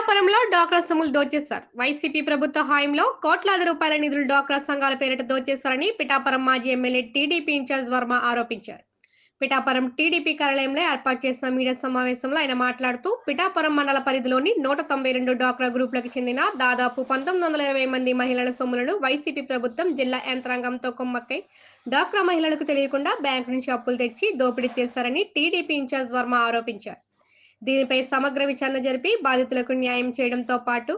పిఠాపురంలో డ్వాక్రా సొమ్ములు దోచేశారు. వైసీపీ ప్రభుత్వ హాయంలో కోట్లాది రూపాయల నిధులు డాక్రా సంఘాల పేరిట దోచేశారని పిఠాపురం మాజీ ఎమ్మెల్యే టీడీపీ ఇన్ఛార్జ్ వర్మ ఆరోపించారు. పిఠాపురం టీడీపీ కార్యాలయంలో ఏర్పాటు చేసిన మీడియా సమావేశంలో ఆయన మాట్లాడుతూ పిఠాపురం మండల పరిధిలోని నూట తొంభై రెండు డాక్రా గ్రూపులకు చెందిన దాదాపు పంతొమ్మిది వందల ఇరవై మంది మహిళల సొమ్ములను వైసీపీ ప్రభుత్వం జిల్లా యంత్రాంగంతో కొమ్మక్కై డ్వాక్రా మహిళలకు తెలియకుండా బ్యాంకు నుంచి అప్పులు తెచ్చి దోపిడీ చేశారని టీడీపీ ఇన్ఛార్జ్ వర్మ ఆరోపించారు. దీనిపై సమగ్ర విచారణ జరిపి బాధితులకు న్యాయం చేయడంతో పాటు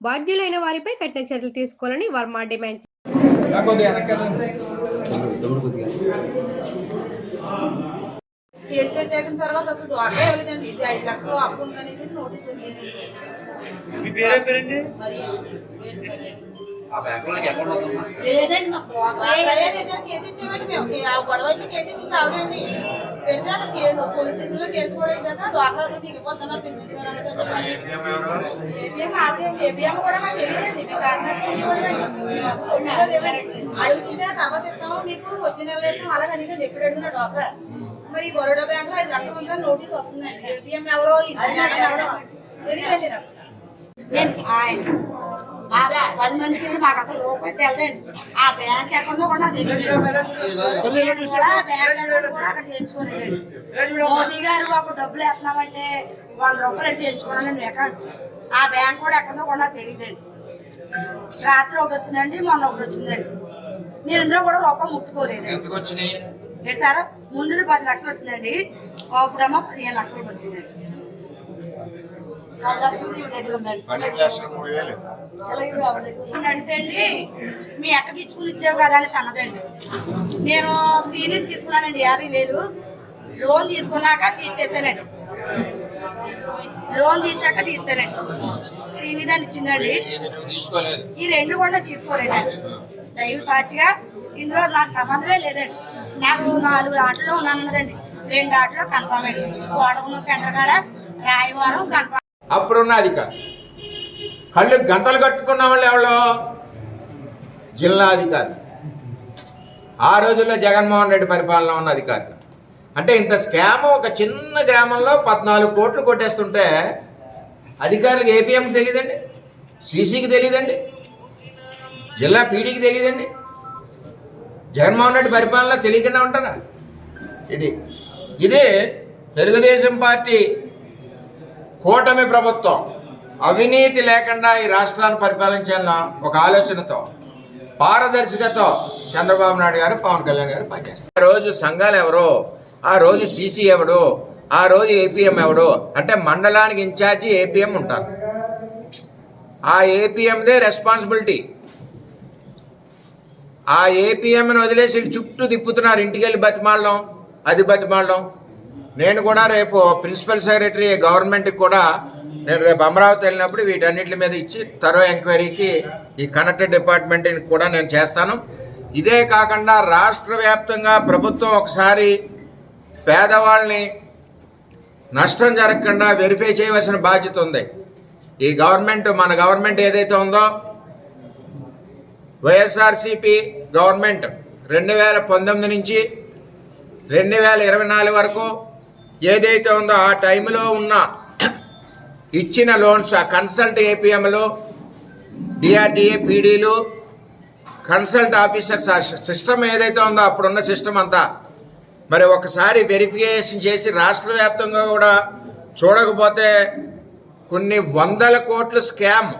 బాధ్యులైన వారిపై కఠిన చర్యలు తీసుకోవాలని వర్మ డిమాండ్ కేసు తర్వాత అసలు డ్వాక్రా ఇవ్వలేదండి ఇది ఐదు లక్షలు అప్పు ఉందనేసి నోటీస్ మరి లేదండి మాకు కేసు మేము గొడవ అయితే కేసు ఇచ్చింది ఆవిడండి. పెడితే అక్కడ కేసు పోలీస్ స్టేషన్లో కేసు కూడా వేసాక డ్వాక్రా అసలు మీకు ఇవ్వద్దన్నారు ప్రెసిడెంట్ గారు అన్నది ఏపీఎం ఆవిడ ఏపీఎం కూడా నాకు తెలియదండి. మీకు కాకినాడ మేము అసలు ఒంటిలో లేవండి అడుగుతుంటే తర్వాత ఇస్తాము మీకు వచ్చిన నెల ఇస్తాం అలాగే అనేదండి ఎప్పుడు అడిగినా డ్వాక్రా మరి ఈ బరోడా బ్యాంక్లో ఐదు లక్షల ఉందని నోటీస్ వస్తుందండి. ఏపీఎం ఎవరో ఇది ఎవరో తెలియదండి నాకు. నేను పది మందికి ఇవ్వడం మాకు అసలు రూపాయి తెలదండి ఆ బ్యాంక్ అకౌంట్ కూడా తెలియదు. కూడా బ్యాంక్ అకౌంట్ కూడా అక్కడ చేయించుకోలేదండి మోదీ గారు అప్పుడు డబ్బులు వేస్తున్నామంటే వంద రూపాయలు అడిగి చేయించుకున్నాను అకౌంట్ ఆ బ్యాంక్ కూడా ఎక్కడో కూడా తెలియదండి. రాత్రి ఒకటి వచ్చిందండి మొన్న ఒకటి వచ్చిందండి. నేను ఇందులో కూడా రూపాయి ముట్టుకోలేదు ఏంటి సార్? ముందు పది లక్షలు వచ్చిందండి అప్పుడేమో పదిహేను లక్షలకు వచ్చిందండి. పది లక్షలు దగ్గర ఉందండి పన్నెండు లక్షల మూడు వేలు. నన్ను అడిగితే అండి మీ అక్కకి ఇచ్చుకుని ఇచ్చావు కదా అని సన్నదండి నేను సీనియర్ తీసుకున్నానండి యాభై వేలు. లోన్ తీసుకున్నాక తీర్చేసానండి లోన్ తీర్చాక తీస్తానండి. సీనియర్ అని ఇచ్చిందండి. ఈ రెండు కూడా తీసుకోలేదండి. దైవ సాక్షిగా ఇందులో నాకు సంబంధమే లేదండి. నాకు నాలుగు ఆటల్లో ఉన్నానన్నదండి. రెండు ఆటలో కన్ఫర్మ్ అయింది కోటకున్న సెంటర్ కాడ రాయవారం కన్ఫర్మ్ అప్పుడున్న అధికారి కళ్ళు గంటలు కట్టుకున్న వాళ్ళు ఎవరు? జిల్లా అధికారి ఆ రోజుల్లో జగన్మోహన్ రెడ్డి పరిపాలన ఉన్న అధికారి. అంటే ఇంత స్కామ్ ఒక చిన్న గ్రామంలో పద్నాలుగు కోట్లు కొట్టేస్తుంటే అధికారులకు ఏపీఎంకి తెలియదండి? సీసీకి తెలియదండి? జిల్లా పీడీకి తెలియదండి? జగన్మోహన్ రెడ్డి పరిపాలన తెలియకుండా ఉంటారా ఇది ఇది తెలుగుదేశం పార్టీ కూటమి ప్రభుత్వం. అవినీతి లేకుండా ఈ రాష్ట్రాన్ని పరిపాలించాలన్న ఒక ఆలోచనతో పారదర్శకతో చంద్రబాబు నాయుడు గారు పవన్ కళ్యాణ్ గారు పనిచేస్తారు. ఆ రోజు సంఘాలు ఎవరో ఆ రోజు సీసీ ఎవడు ఆ రోజు ఏపీఎం ఎవడు అంటే మండలానికి ఇన్ఛార్జి ఏపీఎం ఉంటారు. ఆ ఏపీఎందే రెస్పాన్సిబిలిటీ ఆ ఏపీఎంని వదిలేసి చుట్టూ తిప్పుతున్నారు ఇంటికి వెళ్ళి బతిమాలడం అది బతిమాలడం. నేను కూడా రేపు ప్రిన్సిపల్ సెక్రటరీ గవర్నమెంట్కి కూడా నేను రేపు అమరావతి వెళ్ళినప్పుడు వీటన్నిటి మీద ఇచ్చి తరో ఎంక్వైరీకి ఈ కనెక్టెడ్ డిపార్ట్మెంట్ కూడా నేను చేస్తాను. ఇదే కాకుండా రాష్ట్ర వ్యాప్తంగా ప్రభుత్వం ఒకసారి పేదవాళ్ళని నష్టం జరగకుండా వెరిఫై చేయవలసిన బాధ్యత ఉంది. ఈ గవర్నమెంట్ మన గవర్నమెంట్ ఏదైతే ఉందో వైఎస్ఆర్సిపి గవర్నమెంట్ రెండు వేల పంతొమ్మిది నుంచి రెండు వేల ఇరవై నాలుగు వరకు ఏదైతే ఉందో ఆ టైంలో ఉన్న ఇచ్చిన లోన్స్ ఆ కన్సల్ట్ ఏపీఎంలు డిఆర్డిఏ పీడీలు కన్సల్ట్ ఆఫీసర్స్ ఆ సిస్టమ్ ఏదైతే ఉందో అప్పుడున్న సిస్టమ్ అంతా. మరి ఒకసారి వెరిఫికేషన్ చేసి రాష్ట్ర వ్యాప్తంగా కూడా చూడకపోతే కొన్ని వందల కోట్ల స్కామ్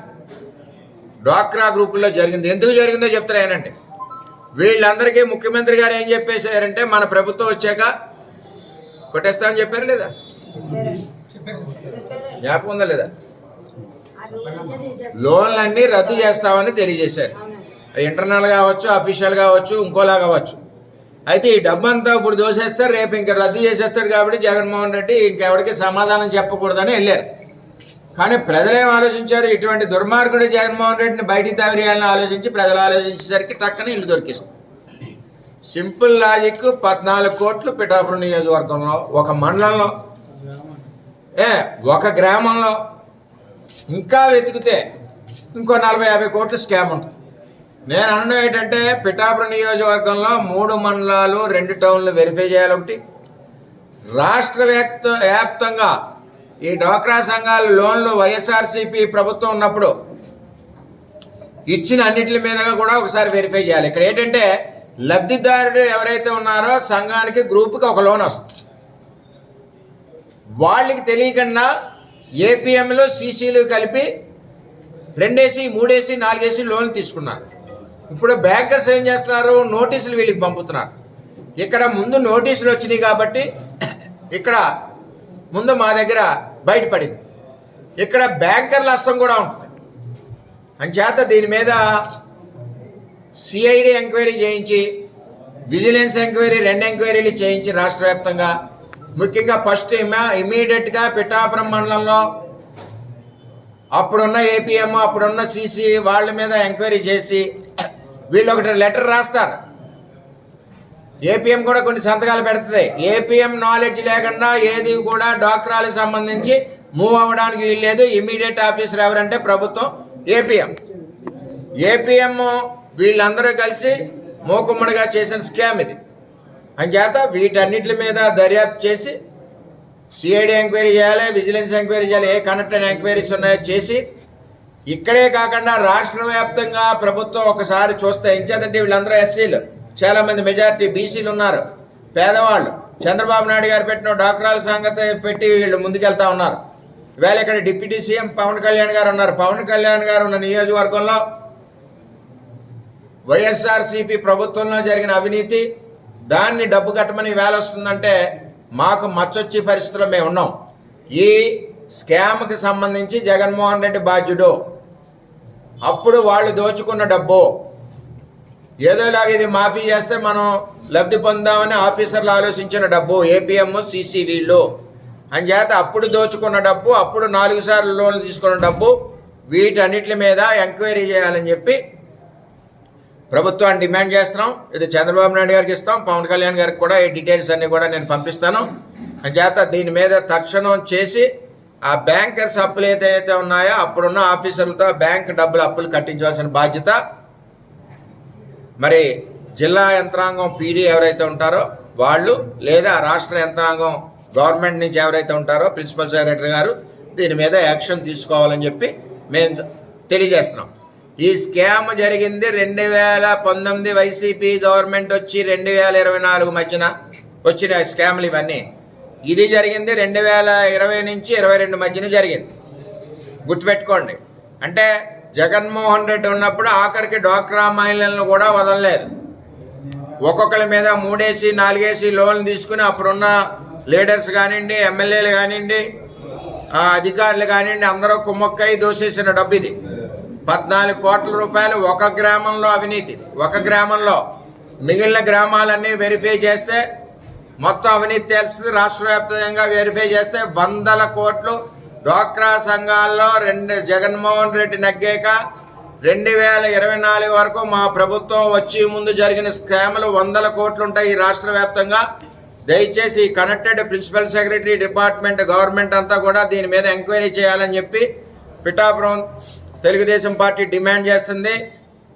డ్వాక్రా గ్రూపుల్లో జరిగింది. ఎందుకు జరిగిందో చెప్తారేనండి వీళ్ళందరికీ ముఖ్యమంత్రి గారు ఏం చెప్పేశారంటే మన ప్రభుత్వం వచ్చాక కొట్టేస్తామని చెప్పారు లేదా? జ్ఞాపకం ఉందా లేదా? లోన్లన్నీ రద్దు చేస్తామని తెలియజేశారు. ఇంటర్నల్ కావచ్చు అఫీషియల్ కావచ్చు ఇంకోలా కావచ్చు. అయితే ఈ డబ్బంతా ఇప్పుడు దోసేస్తారు రేపు ఇంకా రద్దు చేసేస్తాడు కాబట్టి జగన్మోహన్ రెడ్డి ఇంకెవరికి సమాధానం చెప్పకూడదని వెళ్ళారు. కానీ ప్రజలు ఆలోచించారు? ఇటువంటి దుర్మార్గుడు జగన్మోహన్ రెడ్డిని బయటికి తవరేయాలని ఆలోచించి ప్రజలు ఆలోచించేసరికి టక్కన ఇల్లు దొరికేసాం సింపుల్ లాజిక్ పద్నాలుగు కోట్లు పిఠాపురం నియోజకవర్గంలో ఒక మండలంలో ఏ ఒక గ్రామంలో ఇంకా వెతికితే ఇంకో నలభై యాభై కోట్లు స్కామ్ ఉంటుంది. నేను అనడం ఏంటంటే పిఠాపురం నియోజకవర్గంలో మూడు మండలాలు రెండు టౌన్లు వెరిఫై చేయాలి ఒకటి. రాష్ట్ర వ్యాప్త వ్యాప్తంగా ఈ డ్వాక్రా సంఘాల లోన్లు వైఎస్ఆర్సీపీ ప్రభుత్వం ఉన్నప్పుడు ఇచ్చిన అన్నిటి మీద కూడా ఒకసారి వెరిఫై చేయాలి. ఇక్కడ ఏంటంటే లబ్ధిదారుడు ఎవరైతే ఉన్నారో సంఘానికి గ్రూప్కి ఒక లోన్ వస్తుంది. వాళ్ళకి తెలియకుండా ఏపీఎంలో సీసీలు కలిపి రెండేసి మూడేసి నాలుగేసి లోన్ తీసుకున్నారు. ఇప్పుడు బ్యాంకర్స్ ఏం చేస్తున్నారు? నోటీసులు వీళ్ళకి పంపుతున్నారు. ఇక్కడ ముందు నోటీసులు వచ్చినాయి కాబట్టి ఇక్కడ ముందు మా దగ్గర బయటపడింది. ఇక్కడ బ్యాంకర్ల హస్తం కూడా ఉంటుంది. అంచేత దీని మీద సిఐడి ఎంక్వైరీ చేయించి విజిలెన్స్ ఎంక్వైరీ రెండు ఎంక్వైరీలు చేయించి రాష్ట్ర వ్యాప్తంగా ముఖ్యంగా ఫస్ట్ ఇమా ఇమీడియట్గా పిఠాపురం మండలంలో అప్పుడున్న ఏపీఎం అప్పుడున్న సీసీ వాళ్ళ మీద ఎంక్వైరీ చేసి వీళ్ళు ఒకటి లెటర్ రాస్తారు. ఏపీఎం కూడా కొన్ని సంతకాలు పెడుతుంది. ఏపీఎం నాలెడ్జ్ లేకుండా ఏది కూడా డాక్టరాలకు సంబంధించి మూవ్ అవ్వడానికి వీల్లేదు ఇమీడియట్ ఆఫీసర్ ఎవరంటే ప్రభుత్వం ఏపీఎం. ఏపీఎం వీళ్ళందరూ కలిసి మూకుమ్మడిగా చేసిన స్కామ్ ఇది. అంచేత వీటన్నిటి మీద దర్యాప్తు చేసి సిఐడి ఎంక్వైరీ చేయాలి విజిలెన్స్ ఎంక్వైరీ చేయాలి ఏ కనెక్టెడ్ ఎంక్వైరీస్ ఉన్నాయో చేసి ఇక్కడే కాకుండా రాష్ట్ర వ్యాప్తంగా ప్రభుత్వం ఒకసారి చూస్తే ఎంచేతంటే వీళ్ళందరూ ఎస్సీలు చాలామంది మెజార్టీ బీసీలు ఉన్నారు. పేదవాళ్ళు. చంద్రబాబు నాయుడు గారు పెట్టిన డాక్టరాల సంగతి పెట్టి వీళ్ళు ముందుకెళ్తా ఉన్నారు. వేళ ఇక్కడ డిప్యూటీ సీఎం పవన్ కళ్యాణ్ గారు ఉన్నారు. పవన్ కళ్యాణ్ గారు ఉన్న నియోజకవర్గంలో వైఎస్ఆర్సీపీ ప్రభుత్వంలో జరిగిన అవినీతి దాన్ని డబ్బు కట్టమని వేల వస్తుందంటే మాకు మచ్చొచ్చే పరిస్థితిలో మేము ఉన్నాం. ఈ స్కామ్కి సంబంధించి జగన్మోహన్ రెడ్డి బాధ్యుడు. అప్పుడు వాళ్ళు దోచుకున్న డబ్బు. ఏదోలాగా ఇది మాఫీ చేస్తే మనం లబ్ధి పొందామని ఆఫీసర్లు ఆలోచించిన డబ్బు ఏపీఎం సిసి అని చేత అప్పుడు దోచుకున్న డబ్బు అప్పుడు నాలుగు సార్లు లోన్లు తీసుకున్న డబ్బు వీటన్నిటి మీద ఎంక్వైరీ చేయాలని చెప్పి ప్రభుత్వాన్ని డిమాండ్ చేస్తున్నాం. ఇది చంద్రబాబు నాయుడు గారికి ఇస్తాం. పవన్ కళ్యాణ్ గారికి కూడా ఈ డీటెయిల్స్ అన్ని కూడా నేను పంపిస్తాను. అంచేత దీని మీద తక్షణం చేసి ఆ బ్యాంకర్స్ అప్పులు ఏదైతే ఉన్నాయో అప్పుడున్న ఆఫీసర్లతో బ్యాంక్ డబ్బులు అప్పులు కట్టించవలసిన బాధ్యత. మరి జిల్లా యంత్రాంగం పీడీ ఎవరైతే ఉంటారో వాళ్ళు లేదా రాష్ట్ర యంత్రాంగం గవర్నమెంట్ నుంచి ఎవరైతే ఉంటారో ప్రిన్సిపల్ సెక్రటరీ గారు దీని మీద యాక్షన్ తీసుకోవాలని చెప్పి మేము తెలియజేస్తున్నాం. ఈ స్కామ్ జరిగింది రెండు వేల పంతొమ్మిది వైసీపీ గవర్నమెంట్ వచ్చి రెండు వేల ఇరవై నాలుగు మధ్యన వచ్చిన స్కామ్లు ఇవన్నీ. ఇది జరిగింది రెండు వేల ఇరవై నుంచి ఇరవై రెండు మధ్యన జరిగింది. గుర్తుపెట్టుకోండి. అంటే జగన్మోహన్ రెడ్డి ఉన్నప్పుడు ఆఖరికి డ్వాక్రా మహిళలను కూడా వదలలేదు. ఒక్కొక్కరి మీద మూడేసి నాలుగేసి లోన్లు తీసుకుని అప్పుడున్న లీడర్స్ కానివ్వండి ఎమ్మెల్యేలు కానివ్వండి అధికారులు కానివ్వండి అందరూ కుమ్మక్కై దోసేసిన డబ్బు ఇది. పద్నాలుగు కోట్ల రూపాయలు ఒక గ్రామంలో అవినీతి ఒక గ్రామంలో మిగిలిన గ్రామాలన్నీ వెరిఫై చేస్తే మొత్తం అవినీతి తెలుస్తుంది. రాష్ట్ర వెరిఫై చేస్తే వందల కోట్లు డ్వాక్రా సంఘాల్లో రెండు జగన్మోహన్ రెడ్డి నగ్గాక రెండు వేల ఇరవై నాలుగు వరకు మా ప్రభుత్వం వచ్చి ముందు జరిగిన స్కాములు వందల కోట్లు ఉంటాయి ఈ రాష్ట్ర వ్యాప్తంగా. దయచేసి connected principal secretary department government అంతా కూడా దీని మీద ఎంక్వైరీ చేయాలని చెప్పి పిఠాపురం తెలుగుదేశం పార్టీ డిమాండ్ చేస్తుంది.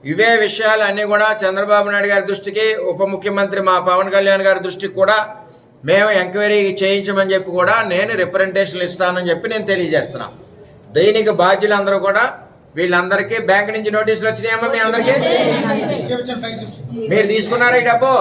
ఇవే విషయాలు అన్నీ కూడా చంద్రబాబు నాయుడు గారి దృష్టికి ఉప ముఖ్యమంత్రి మా పవన్ కళ్యాణ్ గారి దృష్టికి కూడా మేము ఎంక్వైరీ చేయించమని చెప్పి కూడా నేను రిప్రజెంటేషన్లు ఇస్తానని చెప్పి నేను తెలియజేస్తున్నాను దీనికి బాధ్యులందరూ కూడా వీళ్ళందరికీ బ్యాంక్ నుంచి నోటీసులు వచ్చినాయమ్మా మీ అందరికీ? మీరు తీసుకున్నారా ఈ డబ్బు?